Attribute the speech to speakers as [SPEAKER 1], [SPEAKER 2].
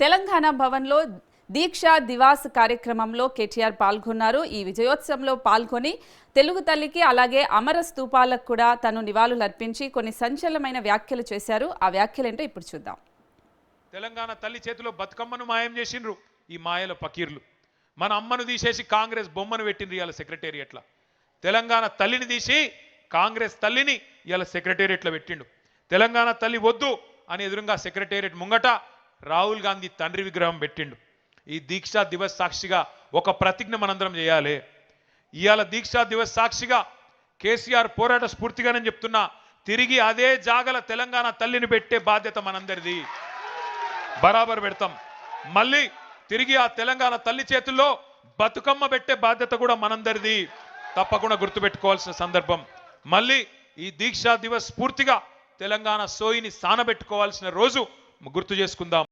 [SPEAKER 1] తెలంగాణ భవన్లో దీక్ష దివాస్ కార్యక్రమంలో కేటీఆర్ పాల్గొన్నారు. ఈ విజయోత్సవంలో పాల్గొని తెలుగు తల్లికి అలాగే అమర స్తూపాలకు కూడా తను నివాళులు అర్పించి కొన్ని సంచలనమైన వ్యాఖ్యలు చేశారు. ఆ వ్యాఖ్యలేంటో ఇప్పుడు చూద్దాం.
[SPEAKER 2] తెలంగాణ తల్లి చేతిలో బతుకమ్మను మాయం చేసిండ్రు ఈ మాయల పకీర్లు మన అమ్మను తీసేసి కాంగ్రెస్ బొమ్మను పెట్టిండ్రు ఇవాళ సెక్రటేరియట్ల. తెలంగాణ తల్లిని తీసి కాంగ్రెస్ తల్లిని ఇవాళ సెక్రటేరియట్లో పెట్టిండు. తెలంగాణ తల్లి వద్దు అని ఎదురుగా సెక్రటేరియట్ ముంగట రాహుల్ గాంధీ తండ్రి విగ్రహం పెట్టిండు. ఈ దీక్షా దివస్ సాక్షిగా ఒక ప్రతిజ్ఞ మనందరం చేయాలి. ఇవాళ దీక్షా దివస్ సాక్షిగా కేసీఆర్ పోరాట స్ఫూర్తిగానే చెప్తున్నా తిరిగి అదే జాగల తెలంగాణ తల్లిని పెట్టే బాధ్యత మనందరిది. బరాబర్ పెడతాం. మళ్ళీ తిరిగి ఆ తెలంగాణ తల్లి చేతుల్లో బతుకమ్మ పెట్టే బాధ్యత కూడా మనందరిది. తప్పకుండా గుర్తుపెట్టుకోవాల్సిన సందర్భం. మళ్ళీ ఈ దీక్షా దివస్ పూర్తిగా తెలంగాణ సోయిని సానబెట్టుకోవాల్సిన రోజు గుర్తు చేసుకుందాం.